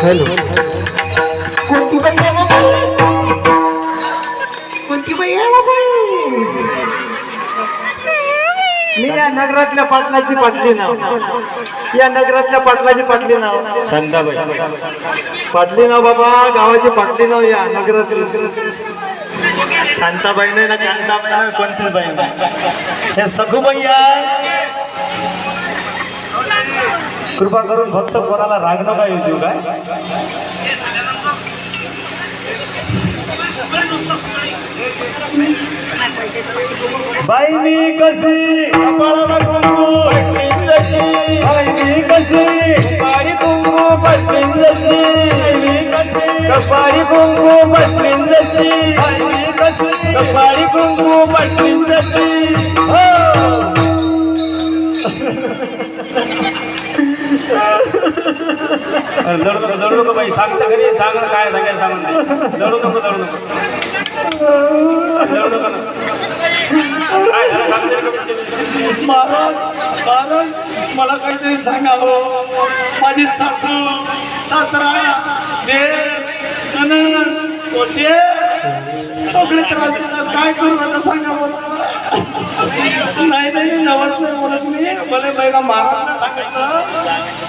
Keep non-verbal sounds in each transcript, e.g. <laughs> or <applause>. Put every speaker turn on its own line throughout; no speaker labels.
Hello
कोणती बाई आहे? कोणती बाई आहे?
मी या नगरातल्या पाटलाची पाटली नाव या नगरातल्या पाटलाची पाटली नाव. शांताबाई पाटली नाव बाबा गावाची पाटली नाव या नगरातील. शांताबाई नाही ना कांताबाई नाही कोणतीच बाई नाही हे सखूबाई आहे. कृपा करून फक्त कोणाला राग नका येऊ देऊ काय? बाई मी कशी? कपाळाला कुंकू जशी बाई मी कशी? कपाळी कुंकू बसलीन जशी मी कशी? कपाळी कुंकू बसलीन जशी बाई मी कशी? कपाळी कुंकू बसलीन जशी हो. <laughs>
जडू नको जडू नको बाई सांग घरी सांग काय सांगायला सांगून दे जडू नको जडू नको. जडू नको काय झालं
महाराज महाराज मला काहीतरी सांगावं. माझी सासू सासरा दे ननद पोते सगळे त्रास देतात काय करू आता सांगा नाही नाही नवस नाही बोलत मी. मला पहिला सांगायचं.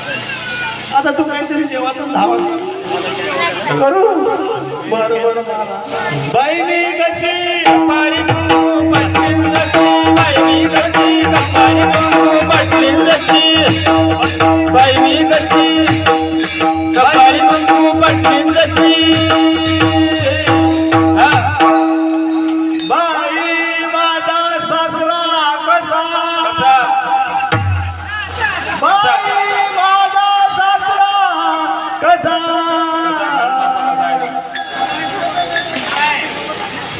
आता तू काहीतरी देवाचं धावत करू. बरं बरं बाई मी गती
कपाळी कुंकू बाई मी बाई मी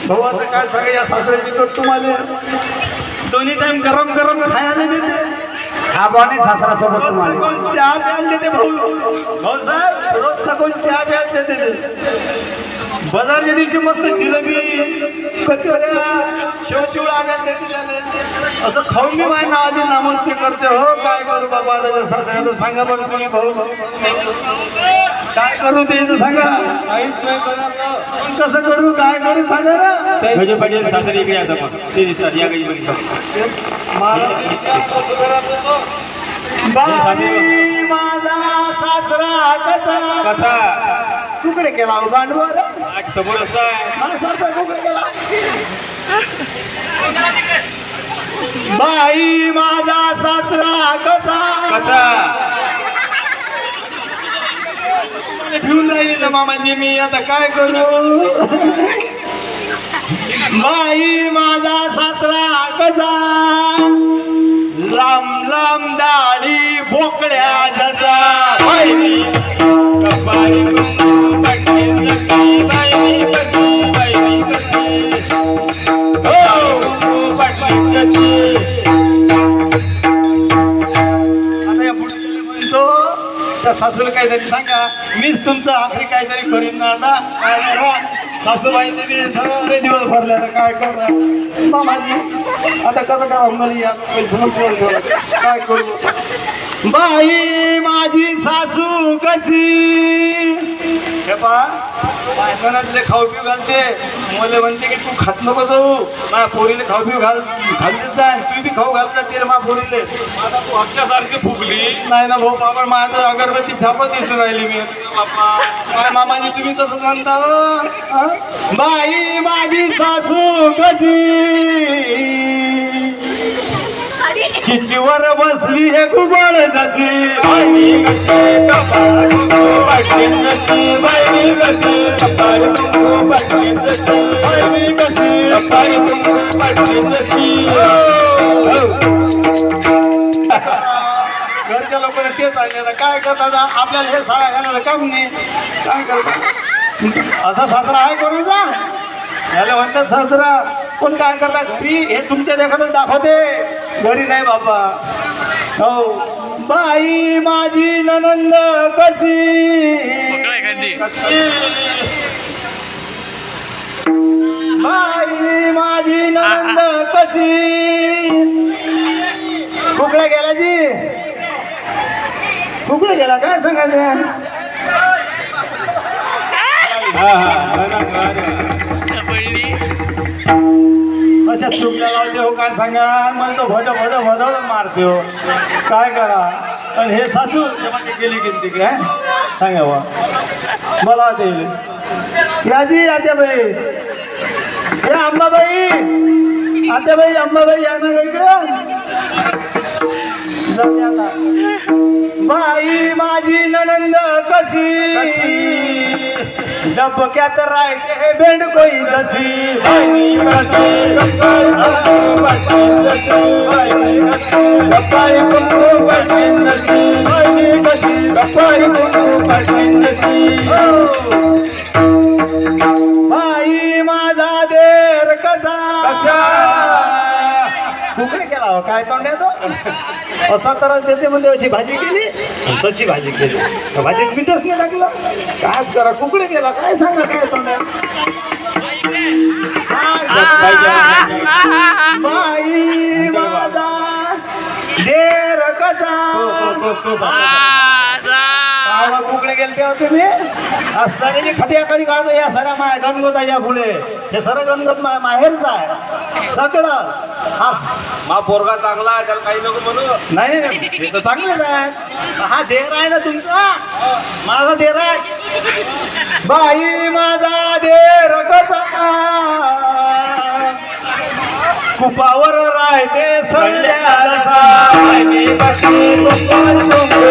भाऊ आता काय सांगा या सासऱ्याची तर तुम्हाला दोन्ही टाइम गरम गरम खायला देते
हा बॉने सासरा सोबत
रोज
तुम्हाला
सकाळी चहा प्यायला देते भाऊ भाऊ साहेब रोज सकाळी चहा प्यायला देते ते. बाजारच्या दिवशी मस्त जिलेबी कचोऱ्या शेवचिवळा असं खाऊन मी माझ्या नावाची नामस्ते करते. हो काय करू बाबा आता जसं सांगा सांगा बरं तुम्ही भाऊ. भाऊ काय करू ते सांगा. कसं करू काय करू सांगा ना.
गजू पाटील सासरे इकडे असं मग ते दिसतात या गजू पाटील
माझा सासरा कसा?
कसा?
तुकडे केला हो भांडवल?
समोर
सारखा तुकडे केला? बाई माझा सासरा कसा?
कसा?
ठेवून राहील मामाजी मी आता काय करू? बाई माझा सासरा कसा? लांब लांब दाढी बोकड्या जसा. त्या सासूला काहीतरी सांगा. मीच तुमचं आखरी काहीतरी करीन ना आता काय करा? सासूबाईंनी मी सगळे दिवस भरले आता काय करा माझी. आता कसं करा मला या काय करू? बाई माझी सासू कशी? पा बायकोनातले खाऊ पिऊ घालते. मला म्हणते की तू खात नको जाऊ. माझ्या पोरीले खाऊ पिऊ घाल घालतेच जाय तू बी खाऊ घालतात ते माझ्या पोरीले.
आता तू हक्कासारखी फुगली?
नाही ना भाऊ बाबा माझं अगरबत्ती छापत दिसून राहिली मी. काय मामाजी तुम्ही तसं? हा? बाई माझी सासू कधी चिचीवर बसली हे कुबळ नशी
बाई कशी, बाई कशी, बाई कशी, हो.
घरच्या लोकांना ते सांगायला काय करता आपल्याला हे सांगा घालायला काम नाही? काय करता असा सासरा आहे कोणाचा याला म्हणतात सासरा पण काय करतात? घरी हे तुमच्या देखातच दाखवते. घरी नाही बाबा हो. बाई माझी ननंद कशी? बाई माझी ननंद कशी? कुकडे गेला जी? कुकडे गेला काय सांगायचं? अशा चुकल्या लावते हो काय सांगा मला तो भज भज भज मारते. हो काय करा? पण हे सासू गेली की तिकडे सांगा बा मला ते यादी आत्याबाई. हे अंबाबाई. आत्याबाई अंबाबाई या ना इकडं. बाई माझी ननंद कशी? डबक्यात राहते हे बेंड कोई कशी बाई कशी
गप्पाई कुंकू नशी बाई कुंकू
माझा देर कसा? कुकडे केला हो काय तोंड्या तो? असा तर त्याचे म्हणजे अशी भाजी केली? तशी भाजी केली. त्या भाजीत मीठच नाही टाकलं. काय करा कुकडे गेला काय सांगा काय तोंड्या बाई माझा देर कसा? हो, हो, हो, कावळा कुकडे गेले तेव्हा तुम्ही? असताना खटिया कधी काढतो या सगळ्या माया गणगोताच्या पुढे. हे सर गणगोत माहेरच आहे. सगळं. हा.
मा पोरगा चांगला आहे त्याला काही नको म्हणू.
नाही नाही तर चांगलेच आहे. हा देर आहे ना तुमचा? माझा देर आहे. बाई माझा देर कसा कुपावर राहते संध्या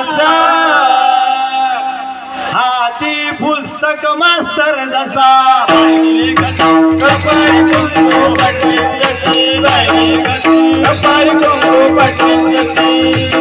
कसा हाती पुस्तक मास्तर जसा बाई कसा
कुंकू पाटील बाई कुंकू पाटील